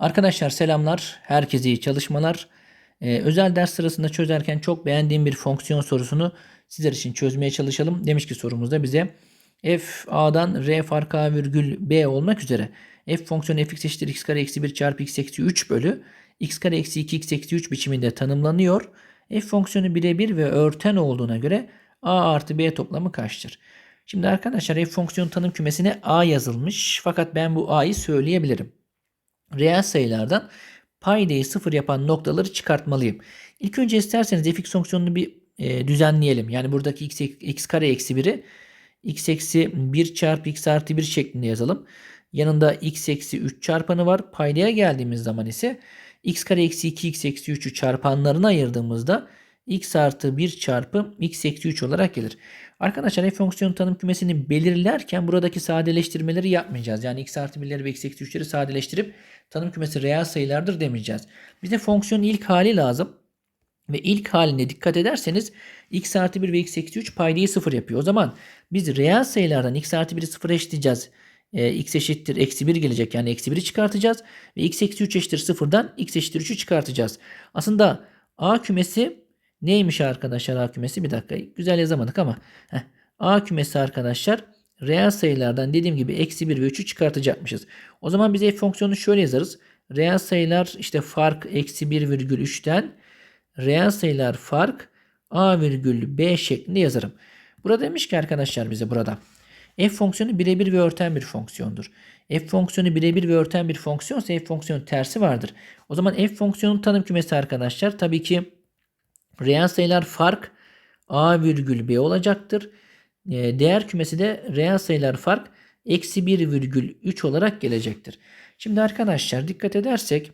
Arkadaşlar selamlar. Herkese iyi çalışmalar. Ee, özel ders sırasında çözerken çok beğendiğim bir fonksiyon sorusunu sizler için çözmeye çalışalım. Demiş ki sorumuzda bize f a'dan r fark a virgül b olmak üzere f fonksiyonu fx eşittir x kare eksi 1 çarpı x eksi 3 bölü x kare eksi 2 x eksi 3 biçiminde tanımlanıyor. f fonksiyonu birebir ve örten olduğuna göre a artı b toplamı kaçtır? Şimdi arkadaşlar f fonksiyon tanım kümesine a yazılmış fakat ben bu a'yı söyleyebilirim reel sayılardan paydayı sıfır yapan noktaları çıkartmalıyım. İlk önce isterseniz fx fonksiyonunu bir e, düzenleyelim. Yani buradaki x, x kare eksi 1'i x eksi 1 çarpı x artı 1 şeklinde yazalım. Yanında x eksi 3 çarpanı var. Paydaya geldiğimiz zaman ise x kare eksi 2 x eksi 3'ü çarpanlarına ayırdığımızda x artı 1 çarpı x eksi 3 olarak gelir. Arkadaşlar f fonksiyon tanım kümesini belirlerken buradaki sadeleştirmeleri yapmayacağız. Yani x artı 1'leri ve x eksi 3'leri sadeleştirip tanım kümesi reel sayılardır demeyeceğiz. Bize fonksiyonun ilk hali lazım. Ve ilk haline dikkat ederseniz x artı 1 ve x eksi 3 paydayı 0 yapıyor. O zaman biz reel sayılardan x artı 1'i 0 eşitleyeceğiz. E, x eşittir eksi 1 gelecek. Yani eksi 1'i çıkartacağız. Ve x eksi 3 eşittir 0'dan x eşittir 3'ü çıkartacağız. Aslında A kümesi neymiş arkadaşlar A kümesi? Bir dakika güzel yazamadık ama. Heh. A kümesi arkadaşlar reel sayılardan dediğim gibi eksi 1 ve 3'ü çıkartacakmışız. O zaman biz f fonksiyonunu şöyle yazarız. Reel sayılar işte fark eksi 1 virgül 3'ten reel sayılar fark a virgül b şeklinde yazarım. Burada demiş ki arkadaşlar bize burada. F fonksiyonu birebir ve örten bir fonksiyondur. F fonksiyonu birebir ve örten bir fonksiyonsa f fonksiyonun tersi vardır. O zaman f fonksiyonun tanım kümesi arkadaşlar tabii ki reel sayılar fark a virgül b olacaktır. Ee, değer kümesi de reel sayılar fark eksi 1 virgül 3 olarak gelecektir. Şimdi arkadaşlar dikkat edersek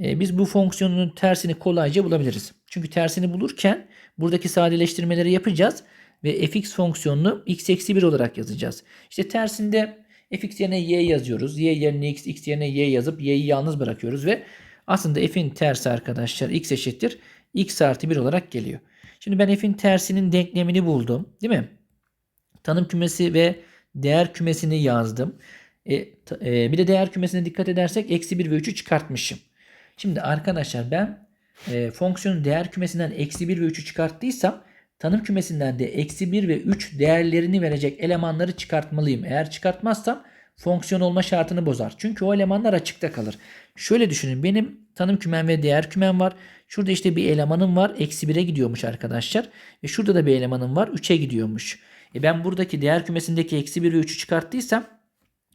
e, biz bu fonksiyonun tersini kolayca bulabiliriz. Çünkü tersini bulurken buradaki sadeleştirmeleri yapacağız ve fx fonksiyonunu x eksi 1 olarak yazacağız. İşte tersinde fx yerine y yazıyoruz. y yerine x, x yerine y yazıp y'yi yalnız bırakıyoruz ve aslında f'in tersi arkadaşlar x eşittir x artı 1 olarak geliyor. Şimdi ben f'in tersinin denklemini buldum. Değil mi? Tanım kümesi ve değer kümesini yazdım. E, e, bir de değer kümesine dikkat edersek eksi 1 ve 3'ü çıkartmışım. Şimdi arkadaşlar ben e, fonksiyonun değer kümesinden eksi 1 ve 3'ü çıkarttıysam tanım kümesinden de eksi 1 ve 3 değerlerini verecek elemanları çıkartmalıyım. Eğer çıkartmazsam fonksiyon olma şartını bozar. Çünkü o elemanlar açıkta kalır. Şöyle düşünün benim tanım kümem ve değer kümem var. Şurada işte bir elemanım var. Eksi 1'e gidiyormuş arkadaşlar. Ve şurada da bir elemanım var. 3'e gidiyormuş. E ben buradaki değer kümesindeki eksi 1 ve 3'ü çıkarttıysam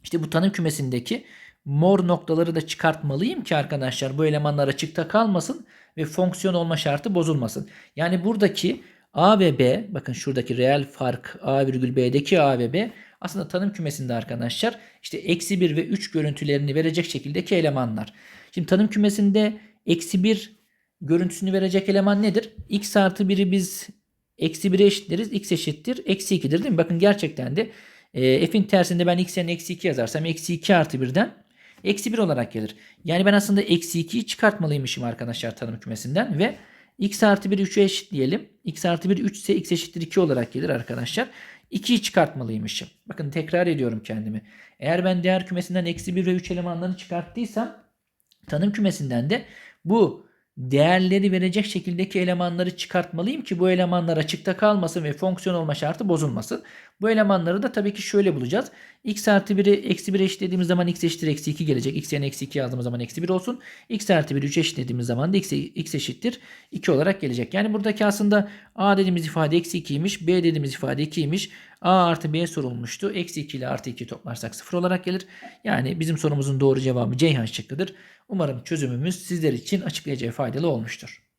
işte bu tanım kümesindeki mor noktaları da çıkartmalıyım ki arkadaşlar bu elemanlar açıkta kalmasın ve fonksiyon olma şartı bozulmasın. Yani buradaki A ve B bakın şuradaki reel fark A virgül B'deki A ve B aslında tanım kümesinde arkadaşlar işte eksi 1 ve 3 görüntülerini verecek şekildeki elemanlar. Şimdi tanım kümesinde eksi 1 görüntüsünü verecek eleman nedir? X artı 1'i biz eksi 1'e eşitleriz. X eşittir. Eksi 2'dir değil mi? Bakın gerçekten de e, f'in tersinde ben x yerine eksi 2 yazarsam eksi 2 artı 1'den eksi 1 olarak gelir. Yani ben aslında eksi 2'yi çıkartmalıymışım arkadaşlar tanım kümesinden ve x artı 1'i 3'e eşitleyelim. x artı 1 3 ise x eşittir 2 olarak gelir arkadaşlar. 2'yi çıkartmalıymışım. Bakın tekrar ediyorum kendimi. Eğer ben değer kümesinden eksi 1 ve 3 elemanlarını çıkarttıysam tanım kümesinden de bu değerleri verecek şekildeki elemanları çıkartmalıyım ki bu elemanlar açıkta kalmasın ve fonksiyon olma şartı bozulmasın. Bu elemanları da tabii ki şöyle bulacağız. x artı 1'i eksi 1 eşitlediğimiz zaman x eşittir eksi 2 gelecek. x yerine eksi 2 yazdığımız zaman eksi 1 olsun. x artı 1 3 eşitlediğimiz zaman da x, x eşittir 2 olarak gelecek. Yani buradaki aslında a dediğimiz ifade eksi 2'ymiş. b dediğimiz ifade 2'ymiş. a artı b sorulmuştu. Eksi 2 ile artı 2 toplarsak 0 olarak gelir. Yani bizim sorumuzun doğru cevabı Ceyhan şıkkıdır. Umarım çözümümüz sizler için açıklayıcı faydalı olmuştur.